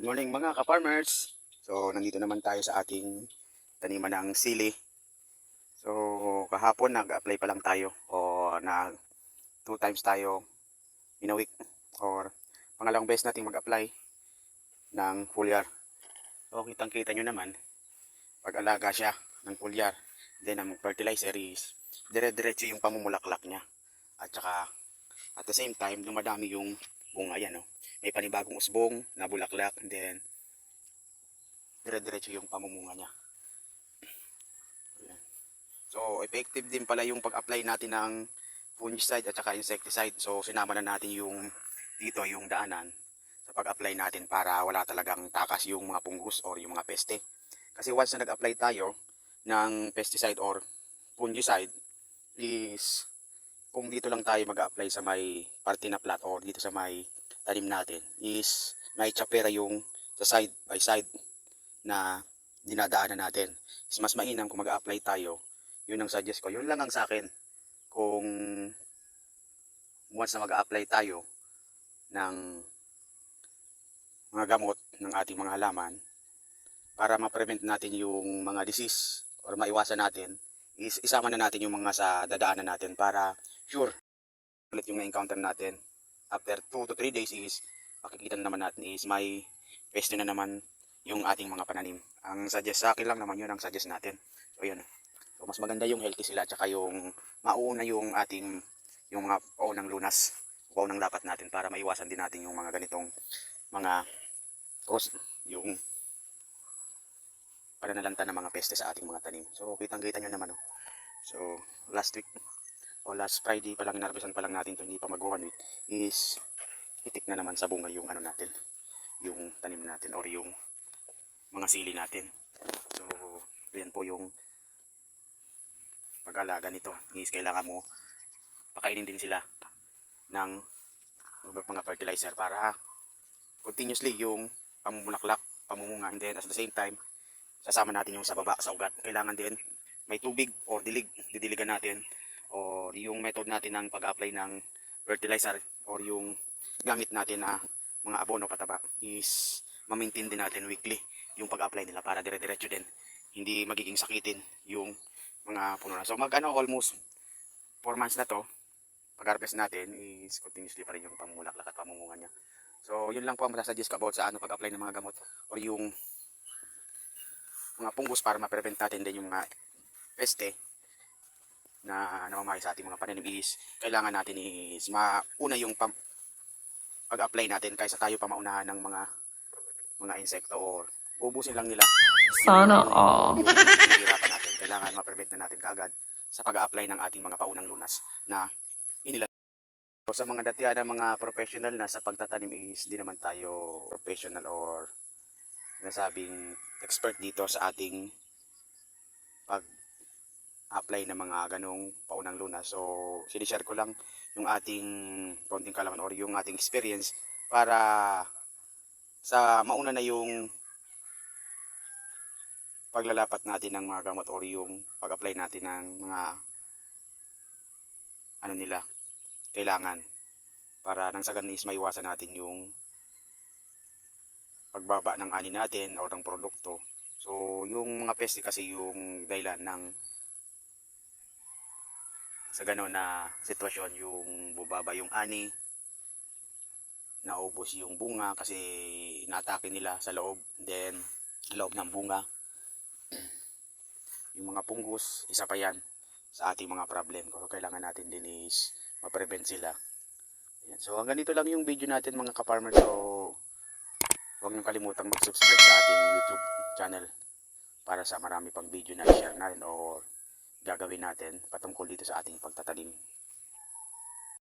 Good morning mga ka-farmers. So, nandito naman tayo sa ating taniman ng sili. So, kahapon nag-apply pa lang tayo o na two times tayo in a week or pangalawang beses nating mag-apply ng foliar. So, kitang kita nyo naman pag-alaga siya ng foliar. Then, ang fertilizer is dire-diretso yung pamumulaklak niya. At saka, at the same time, dumadami yung bunga yan. No? May panibagong usbong na bulaklak. And then, dire-diretso yung pamumunga niya. So, effective din pala yung pag-apply natin ng fungicide at saka insecticide. So, sinama na natin yung dito yung daanan sa pag-apply natin para wala talagang takas yung mga punggus or yung mga peste. Kasi once na nag-apply tayo ng pesticide or fungicide is kung dito lang tayo mag-apply sa may parte na plat or dito sa may tanim natin is may chapera yung sa side by side na dinadaanan natin. Is mas mainam kung mag-apply tayo. Yun ang suggest ko. Yun lang ang sa akin. Kung once na mag-apply tayo ng mga gamot ng ating mga halaman para ma-prevent natin yung mga disease or maiwasan natin is isama na natin yung mga sa dadaanan natin para sure ulit yung na-encounter natin after 2 to 3 days is makikita na naman natin is may peste na naman yung ating mga pananim. Ang suggest sa akin lang naman yun ang suggest natin. So yun. So mas maganda yung healthy sila tsaka yung mauna yung ating yung mga paunang lunas, paunang lapat natin para maiwasan din natin yung mga ganitong mga cause, yung pananalanta ng mga peste sa ating mga tanim. So kitang kita nyo naman. Oh. So last week o last Friday pa lang narbisan pa lang natin to hindi pa mag one week is itik na naman sa bunga yung ano natin yung tanim natin or yung mga sili natin. So yan po yung pag-alaga nito. Is kailangan mo pakainin din sila ng mga fertilizer para continuously yung pamumulaklak pamumunga and then at the same time sasama natin yung sa baba sa ugat. Kailangan din may tubig or dilig didiligan natin or yung method natin ng pag-apply ng fertilizer or yung gamit natin na mga abono pataba is ma-maintain din natin weekly yung pag-apply nila para dire-diretso din hindi magiging sakitin yung mga puno na. So mag ano almost 4 months na to pag-harvest natin is continuously pa rin yung pamulaklak at pamumunga niya. So yun lang po ang masasuggest ko about sa ano pag-apply ng mga gamot or yung mga pungus para ma-prevent natin din yung mga peste na namamahay sa ating mga pananim is kailangan natin is mauna yung pag-apply natin kaysa tayo pa maunahan ng mga mga insekto or ubusin lang nila. Sana all. Hihirapan natin. Kailangan ma-prevent na natin kaagad sa pag-apply ng ating mga paunang lunas na inila. So, sa mga datihan ng mga professional na sa pagtatanim is di naman tayo professional or nasabing expert dito sa ating pag apply ng mga ganong paunang lunas. So, sinishare ko lang yung ating konting kalaman or yung ating experience para sa mauna na yung paglalapat natin ng mga gamot or yung pag-apply natin ng mga ano nila kailangan para nang sa ganun maiwasan natin yung pagbaba ng ani natin o ng produkto. So, yung mga peste kasi yung dahilan ng sa gano'n na sitwasyon yung bubaba yung ani naubos yung bunga kasi inaatake nila sa loob. Then loob ng bunga yung mga punggus isa pa yan sa ating mga problem. Kung kailangan natin din is ma-prevent sila. Yan. so hanggang dito lang yung video natin mga ka-farmer. So huwag niyong kalimutang mag-subscribe sa ating youtube channel para sa marami pang video na share natin or gagawin natin patungkol dito sa ating pagtatanim